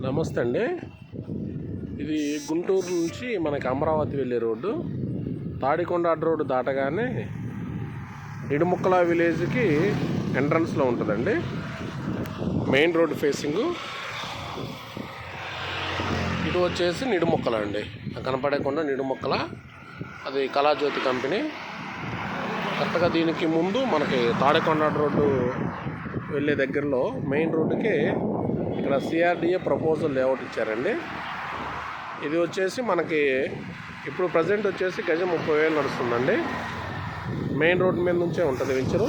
నమస్తే అండి ఇది గుంటూరు నుంచి మనకి అమరావతి వెళ్ళే రోడ్డు. తాడికొండ రోడ్డు దాటగానే నిడుముక్కల విలేజ్కి ఎంట్రన్స్లో ఉంటుందండి. Main road facing. ఇటు వచ్చేసి నిడుముక్కల అండి. కనపడకుండా నిడుముక్కల. అది కళాజ్యోతి కంపెనీ. కరెక్ట్గా దీనికి ముందు మనకి తాడికొండ రోడ్డు వెళ్ళే దగ్గరలో మెయిన్ రోడ్డుకి ఇక్కడ సిఆర్డిఏ ప్రపోజల్ లేఅవుట్ ఇచ్చారండి. ఇది వచ్చేసి మనకి ఇప్పుడు ప్రజెంట్ వచ్చేసి గజం ముప్పై వేలు నడుస్తుందండి. మెయిన్ రోడ్ మీద నుంచే ఉంటుంది వెంచరు.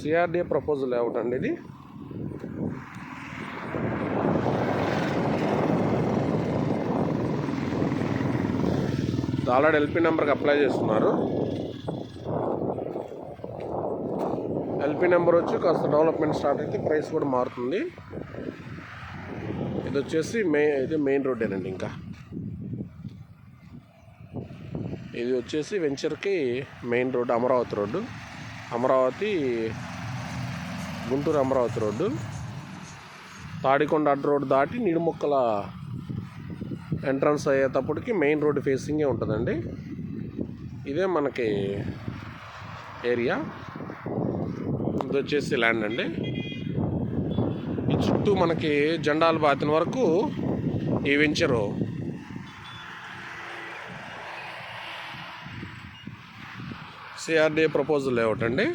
సిఆర్డిఏ ప్రపోజల్ లేఅవుట్ అండి ఇది. ఆల్రెడీ ఎల్పి నెంబర్కి అప్లై చేస్తున్నారు. ఎల్పి నెంబర్ వచ్చి కాస్త డెవలప్మెంట్ స్టార్ట్ అయితే ప్రైస్ కూడా మారుతుంది. ఇది వచ్చేసి మెయిన్ ఇది మెయిన్ రోడ్డేనండి ఇంకా. ఇది వచ్చేసి వెంచర్కి main road Amaravati road. Amaravati Guntur Amaravati road. Tadikonda అడ్డు రోడ్డు దాటి నిడుముక్కల ఎంట్రన్స్ అయ్యేటప్పటికి మెయిన్ రోడ్డు ఫేసింగే ఉంటుందండి. ఇదే మనకి ఏరియా. ఇది వచ్చేసి ల్యాండ్ అండి. ఈ చుట్టూ మనకి జెండాలు బాతిన వరకు ఈ వెంచరు. సిఆర్డీఏ ప్రపోజల్ లేఅవుట్ అండి.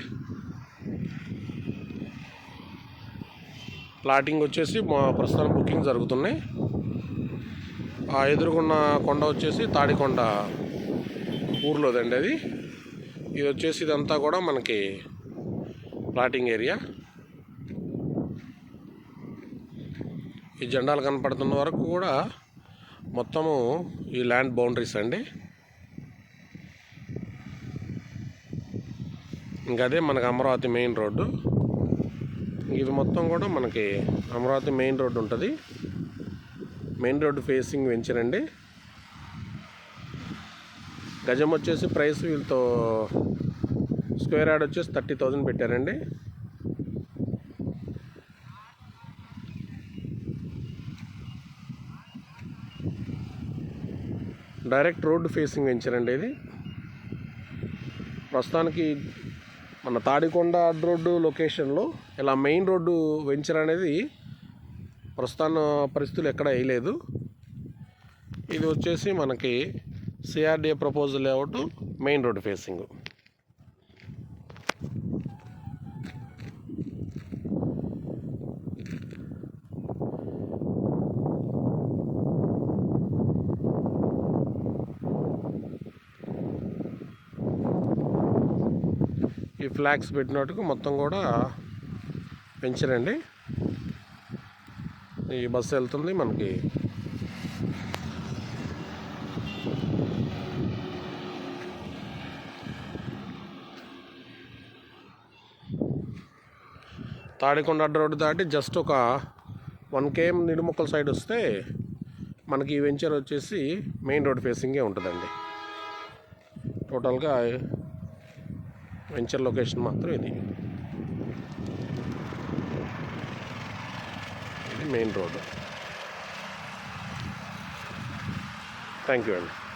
ప్లాటింగ్ వచ్చేసి మా ప్రస్తుతం బుకింగ్ జరుగుతున్నాయి. ఆ ఎదురుకున్న కొండ వచ్చేసి తాడికొండ ఊర్లోదండి అది. ఇది వచ్చేసి ఇదంతా కూడా మనకి ప్లాటింగ్ ఏరియా. ఈ జెండాలు కనపడుతున్న వరకు కూడా మొత్తము ఈ ల్యాండ్ బౌండరీస్ అండి. ఇంకదే మనకు మనకి అమరావతి మెయిన్ రోడ్డు. ఇది మొత్తం కూడా మనకి అమరావతి మెయిన్ రోడ్డు ఉంటుంది. మెయిన్ రోడ్డు ఫేసింగ్ వెంచరండి గజం వచ్చేసి ప్రైస్ వీళ్ళతో స్క్వేర్ యార్డ్ వచ్చేసి థర్టీ థౌజండ్ పెట్టారండి. డైరెక్ట్ రోడ్డు ఫేసింగ్ వెంచరండి ఇది. ప్రస్తుతానికి మన తాడికొండ అడ్ రోడ్డు లొకేషన్లో ఇలా మెయిన్ రోడ్డు వెంచర్ అనేది ప్రస్తుతాన పరిస్థితులు ఎక్కడ వేయలేదు. ఇది వచ్చేసి మనకి CRDA proposal layout main road facing ఈ ఫ్లాగ్స్ పెట్టినట్టుకు మొత్తం కూడా పెంచరండి. ఈ బస్సు వెళ్తుంది మనకి. తాడికొండ రోడ్డు దాటి జస్ట్ ఒక వన్ కేఎం నిడుముక్కల సైడ్ వస్తే మనకి ఈ వెంచర్ వచ్చేసి మెయిన్ రోడ్ ఫేసింగే ఉంటుందండి. టోటల్గా వెంచర్ లొకేషన్ మాత్రం ఇది. ఇది మెయిన్ రోడ్ థ్యాంక్ యూ అండి